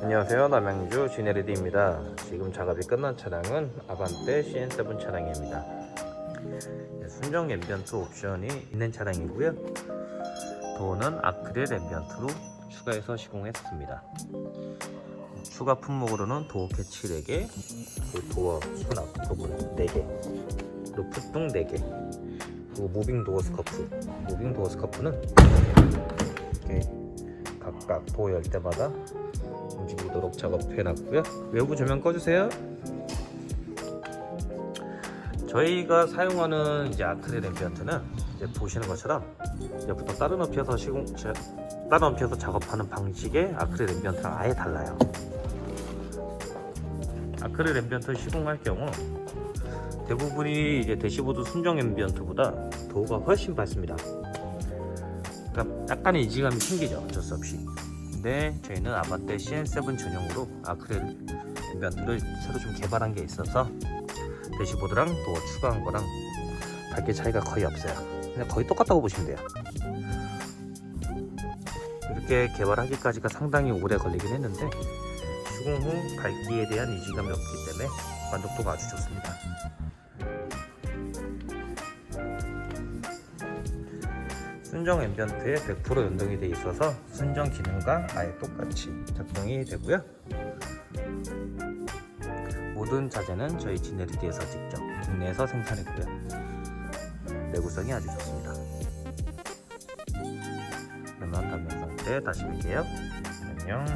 안녕하세요. 남양주 지네리디입니다. 지금 작업이 끝난 차량은 아반떼 CN7 차량입니다. 네, 순정 앰비언트 옵션이 있는 차량이고요. 도어는 아크릴 앰비언트로 추가해서 시공했습니다. 추가 품목으로는 도어 캐치 4개 그리고 도어 수납 부분 4개 그리고 풋등 4개 그리고 무빙 도어 스커프. 무빙 도어 스커프는 이렇게 각각 도어 열 때마다 움직이도록 작업해 놨고요. 외부 조명 꺼주세요. 저희가 사용하는 이제 아크릴 앰비언트는 이제 보시는 것처럼 이제 보통 다른 업체에서 시공 자- 다른 업체에서 작업하는 방식의 아크릴 앰비언트랑 아예 달라요. 아크릴 앰비언트 시공할 경우 대부분이 이제 대시보드 순정 앰비언트보다 도어가 훨씬 밝습니다. 그러니까 약간의 이질감이 생기죠. 어쩔 수 없이. 근데 저희는 아반떼 CN7 전용으로 아크릴 앰비언트를 새로 좀 개발한 게 있어서 대시보드랑 도어 추가한 거랑 밝기 차이가 거의 없어요. 그냥 거의 똑같다고 보시면 돼요. 이렇게 개발하기까지가 상당히 오래 걸리긴 했는데 시공 후 밝기에 대한 이질감이 없기 때문에 만족도가 아주 좋습니다. 순정 앰비언트에 100% 연동이 돼 있어서 순정 기능과 아예 똑같이 작동이 되고요. 모든 자재는 저희 지네리티에서 직접 국내에서 생산했고요. 내구성이 아주 좋습니다. 그러면 다음 영상 때 다시 뵐게요. 안녕.